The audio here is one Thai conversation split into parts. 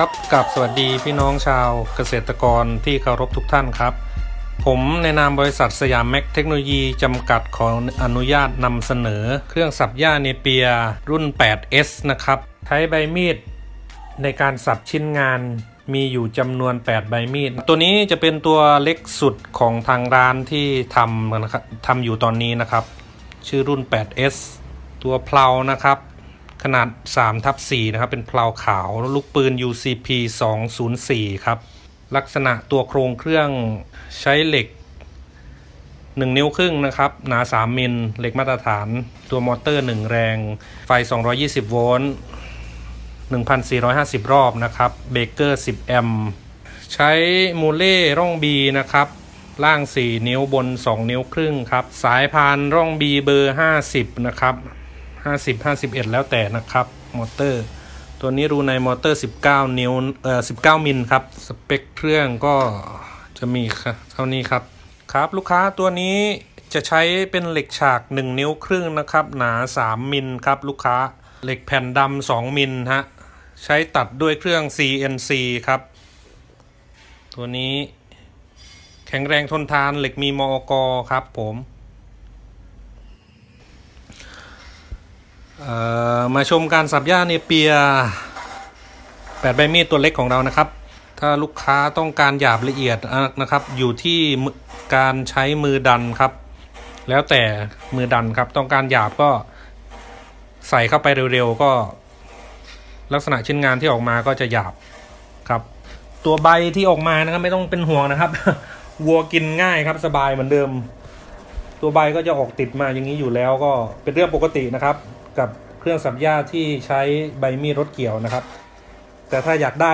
ครับกับสวัสดีพี่น้องชาวเกษตรกรที่เคารพทุกท่านครับ ผมในนามบริษัทสยามแม็กเทคโนโลยี จำกัดขออนุญาตนำเสนอ เครื่องสับหญ้าเนเปียรุ่น 8S นะครับ ใช้ใบมีดในการสับชิ้นงานมีอยู่จำนวน 8 ใบมีด ตัวนี้จะเป็นตัวเล็กสุดของทางร้านที่ทำนะครับทำอยู่ตอนนี้นะครับ ชื่อรุ่น 8S ตัวเพลานะครับ ขนาด3ทับ4นะครับ เป็นเพลาขาว ลูกปืน UCP 204 ครับ ลักษณะตัวโครงเครื่องใช้เหล็ก 1 นิ้วครึ่งนะครับ หนา 3 มิล เหล็กมาตรฐาน ตัวมอเตอร์ 1 แรง ไฟ 220 โวลต์ 1,450 รอบนะครับ เบเกอร์ 10 แอมป์ ใช้มูเล่ร่อง B นะครับล่าง 4 นิ้วบน 2 นิ้วครึ่งครับ สายพานร่อง B เบอร์ 50 นะครับ 50 51 แล้วแต่นะครับ มอเตอร์ ตัวนี้รูในมอเตอร์ 19 นิ้วเอ่อ19 มิลครับ สเปคเครื่องก็จะมีครับเท่านี้ครับ ครับลูกค้าตัวนี้จะใช้เป็นเหล็กฉาก 1 นิ้วครึ่งนะครับ หนา 3 มิลครับลูกค้าเหล็กแผ่นดำ2มิลฮะใช้ตัดด้วยเครื่อง CNC ครับ ตัวนี้แข็งแรงทนทานเหล็กมีมอกครับผม เอ่อ มาชมการสับหญ้าเนเปียแปดใบมีดตัวเล็กของเรานะครับ ถ้าลูกค้าต้องการหยาบละเอียดนะครับ อยู่ที่การใช้มือดันครับ แล้วแต่มือดันครับต้องการหยาบก็ใส่เข้าไปเร็วๆก็ ลักษณะชิ้นงานที่ออกมาก็จะหยาบครับ ตัวใบที่ออกมานะครับไม่ต้องเป็นห่วงนะครับ วัวกินง่ายครับสบายเหมือนเดิม ตัวใบก็จะออกติดมาอย่างนี้อยู่แล้วก็เป็นเรื่องปกตินะครับ กับเครื่องสับหญ้าที่ใช้ใบมีดรถเกี่ยวนะครับ แต่ถ้าอยากได้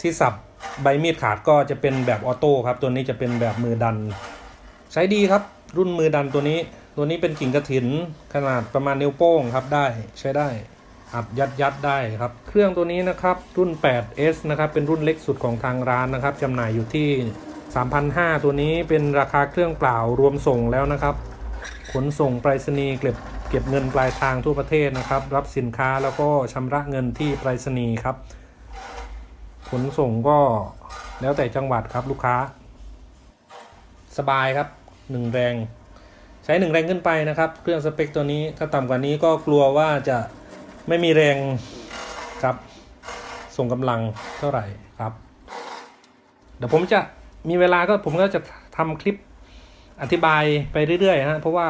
ที่สับใบมีดขาดก็จะเป็นแบบออโต้ครับ ตัวนี้จะเป็นแบบมือดัน ใช้ดีครับ รุ่นมือดันตัวนี้ ตัวนี้เป็นกิ่งกระถินขนาดประมาณนิ้วโป้งครับได้ใช้ได้อัดยัดยัดได้ครับ เครื่องตัวนี้นะครับรุ่น 8S นะครับเป็นรุ่นเล็กสุดของทางร้านนะครับจำหน่ายอยู่ที่ 3,500 ตัวนี้เป็นราคาเครื่องเปล่ารวมส่งแล้วนะครับ ขนส่งไปรษณีย์เก็บ เก็บเงินปลายทางทั่วประเทศนะครับ รับสินค้าแล้วก็ชำระเงินที่ไปรษณีย์ครับ ขนส่งก็แล้วแต่จังหวัดครับลูกค้า สบายครับหนึ่งแรง ใช้หนึ่งแรงขึ้นไปนะครับ เครื่องสเปคตัวนี้ถ้าต่ำกว่านี้ก็กลัวว่าจะไม่มีแรงครับ ส่งกำลังเท่าไหร่ครับ เดี๋ยวผมจะมีเวลาก็ผมก็จะทำคลิปอธิบายไปเรื่อยๆฮะเพราะว่า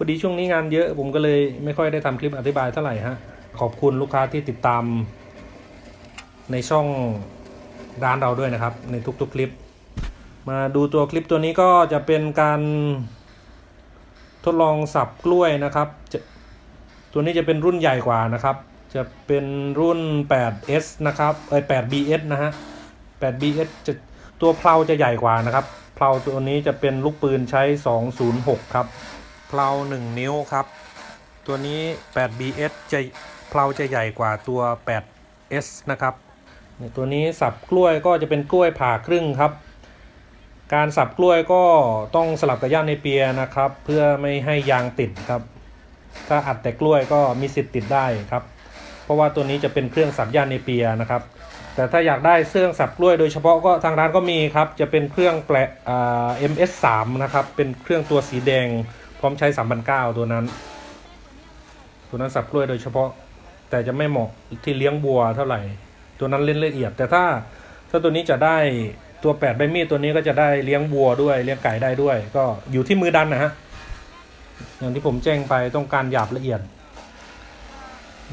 พอดีช่วงนี้งานเยอะผมก็เลยไม่ค่อยได้ทำคลิปอธิบายเท่าไหร่ฮะ ขอบคุณลูกค้าที่ติดตาม ในช่องร้านเราด้วยนะครับ ในทุกๆคลิป มาดูตัวคลิปตัวนี้ก็จะเป็นการทดลองสับกล้วยนะครับตัวนี้จะเป็นรุ่นใหญ่กว่านะครับ จะเป็นรุ่น 8S นะครับเอ้ย 8BS นะฮะ 8BS จะตัวเพลาจะใหญ่กว่านะครับเพลาตัวนี้จะเป็นลูกปืนใช้ 206 ครับ เพลา1 นิ้วครับ ตัวนี้ 8BS จะเพลาจะใหญ่กว่าตัว 8S นะครับเนี่ยตัวนี้สับกล้วยก็จะเป็นกล้วยผ่าครึ่งครับ การสับกล้วยก็ต้องสลับกับย่างในเปียนะครับ เพื่อไม่ให้ยางติดครับ ถ้าอัดแต่กล้วยก็มีสิทธิ์ติดได้ครับ เพราะว่าตัวนี้จะเป็นเครื่องสับย่านในเปียนะครับ แต่ถ้าอยากได้เครื่องสับกล้วยโดยเฉพาะก็ทางร้านก็มีครับ จะเป็นเครื่องแปลอ่า MS3 นะครับ เป็นเครื่องตัวสีแดง พร้อมใช้3,900ตัวนั้น ตัวนั้นสับกล้วยโดยเฉพาะ แต่จะไม่เหมาะที่เลี้ยงบัวเท่าไหร่ ตัวนั้นเล่นละเอียด แต่ถ้าถ้าตัวนี้จะได้ตัว8ใบมีดตัวนี้ก็จะได้เลี้ยงวัวด้วยเลี้ยงไก่ได้ด้วย ก็อยู่ที่มือดันนะฮะอย่างที่ผมแจ้งไปต้องการหยาบละเอียด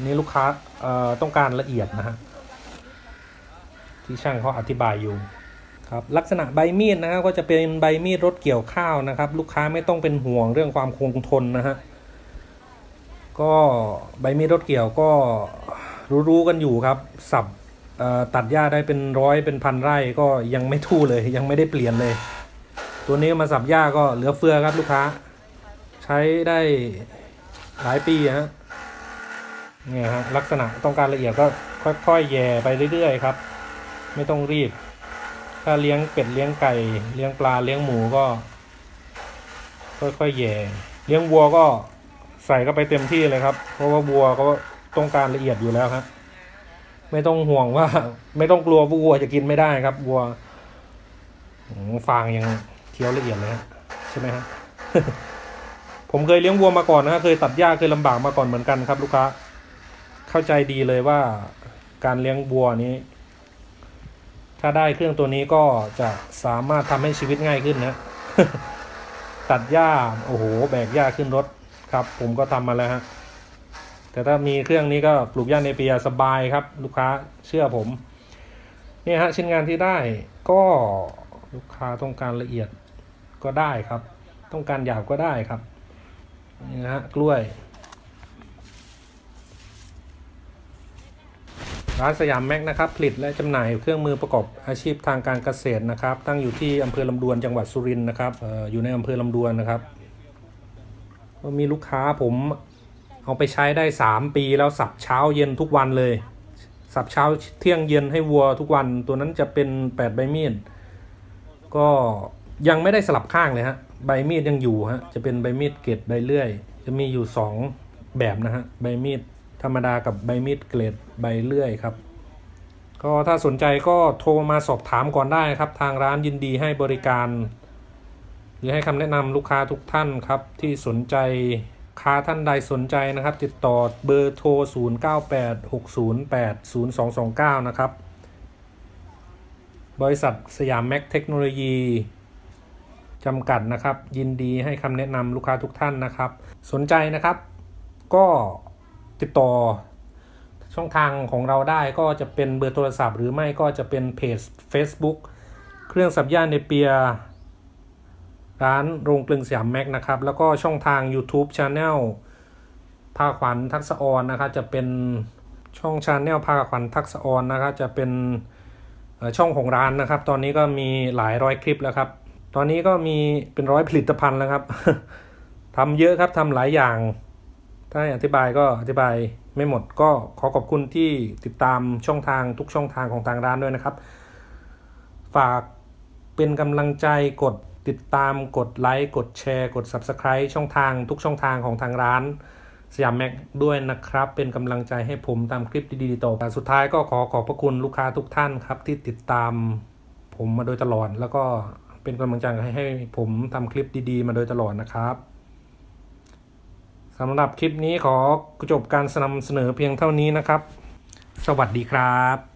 นี่ลูกค้าเอ่อต้องการละเอียดนะฮะที่ช่างเขาอธิบายอยู่ ครับลักษณะใบมีดนะครับก็จะเป็นใบมีดรถเกี่ยวข้าวนะครับ ลูกค้าไม่ต้องเป็นห่วงเรื่องความคงทนนะฮะก็ใบมีดรถเกี่ยวก็รู้ๆกันอยู่ครับ สับตัดหญ้าได้เป็นร้อยเป็นพันไร่ก็ยังไม่ทู่เลย ยังไม่ได้เปลี่ยนเลย ตัวนี้มาสับหญ้าก็เหลือเฟือครับลูกค้า ใช้ได้หลายปีฮะเนี่ยฮะลักษณะต้องการละเอียดก็ค่อยๆแย่ไปเรื่อยๆครับ ไม่ต้องรีบ ถ้าเลี้ยงเป็ดเลี้ยงไก่ เลี้ยงปลาเลี้ยงหมูก็ ค่อยๆแย่เลี้ยงวัวก็ใส่เข้าไปเต็มที่เลยครับ เพราะว่าวัวก็ต้องการละเอียดอยู่แล้วครับ ไม่ต้องห่วงว่า ไม่ต้องกลัววัวจะกินไม่ได้ครับวัวฟางยังเคี้ยวละเอียดเลยใช่ไหมฮะผมเคยเลี้ยงวัวมาก่อนนะฮะเคยตัดหญ้าเคยลำบากมาก่อนเหมือนกันครับ ลูกค้าเข้าใจดีเลยว่าการเลี้ยงวัวนี้ ถ้าได้เครื่องตัวนี้ก็จะสามารถทำให้ชีวิตง่ายขึ้นนะ ตัดหญ้าโอ้โห แบกหญ้าขึ้นรถครับ ผมก็ทำมาแล้วฮะ แต่ถ้ามีเครื่องนี้ก็ปลูกหญ้าในเปียสบายครับ ลูกค้าเชื่อผม เนี่ยฮะชิ้นงานที่ได้ก็ลูกค้าต้องการละเอียดก็ได้ครับ ต้องการหยาบก็ได้ครับนี่นะฮะกล้วย ร้านสยามแม็กนะครับผลิตและจำหน่ายเครื่องมือประกอบอาชีพทางการเกษตรนะครับ ตั้งอยู่ที่อำเภอลำดวนจังหวัดสุรินทร์นะครับอออยู่ในอำเภอลำดวนนะครับ มีลูกค้าผมเอาไปใช้ได้ 3 ปีแล้วสับเช้าเย็นทุกวันเลย สับเช้าเที่ยงเย็นให้วัวทุกวันตัวนั้นจะเป็น 8 ใบมีดก็ยังไม่ได้สลับข้างเลยฮะใบมีดยังอยู่ฮะจะเป็นใบมีดเกรดใบเลื่อย จะมีอยู่ 2 แบบนะฮะใบมีด รรมดากับใบมีดเกรดใบเลื่อยครับ ก็ถ้าสนใจก็โทรมาสอบถามก่อนได้ครับ ทางร้านยินดีให้บริการ หรือให้คำแนะนำลูกค้าทุกท่านครับ ที่สนใจค้าท่านใดสนใจนะครับ ติดต่อเบอร์โทร 0986080229 นะครับ บริษัทสยามแม็กเทคโนโลยีจำกัดนะครับ ยินดีให้คำแนะนำลูกค้าทุกท่านนะครับ สนใจนะครับ ก็ ติดต่อช่องทางของเราได้ก็จะเป็นเบอร์โทรศัพท์ หรือไม่ก็จะเป็นเพจ Facebook เครื่องสับย่านในเปียร้านโรงกลึงสยามแม็กนะครับ แล้วก็ช่องทาง YouTube Channel ภาขวัญทักษออนนะครับจะเป็นช่องชาแนลภาขวัญทักษออนนะครับจะเป็นช่องของร้านนะครับ ตอนนี้ก็มีหลายร้อยคลิปแล้วครับ ตอนนี้ก็มีเป็นร้อยผลิตภัณฑ์แล้วครับทำเยอะครับทำหลายอย่าง ถ้าอธิบายก็อธิบายไม่หมดก็ขอขอบคุณที่ติดตามช่องทางทุกช่องทางของทางร้านด้วยนะครับ ฝากเป็นกำลังใจกดติดตามกดไลค์กดแชร์กด Subscribe ช่องทางทุกช่องทางของทางร้านสยามแม็กด้วยนะครับ เป็นกำลังใจให้ผมทำคลิปดีๆต่อไปสุดท้ายก็ขอขอบพระคุณลูกค้าทุกท่านครับ ที่ติดตามผมมาโดยตลอด แล้วก็เป็นกำลังใจให้ให้ผมทำคลิปดีๆ มาโดยตลอดนะครับ สำหรับคลิปนี้ขอจบการนำเสนอเพียงเท่านี้นะครับ สวัสดีครับ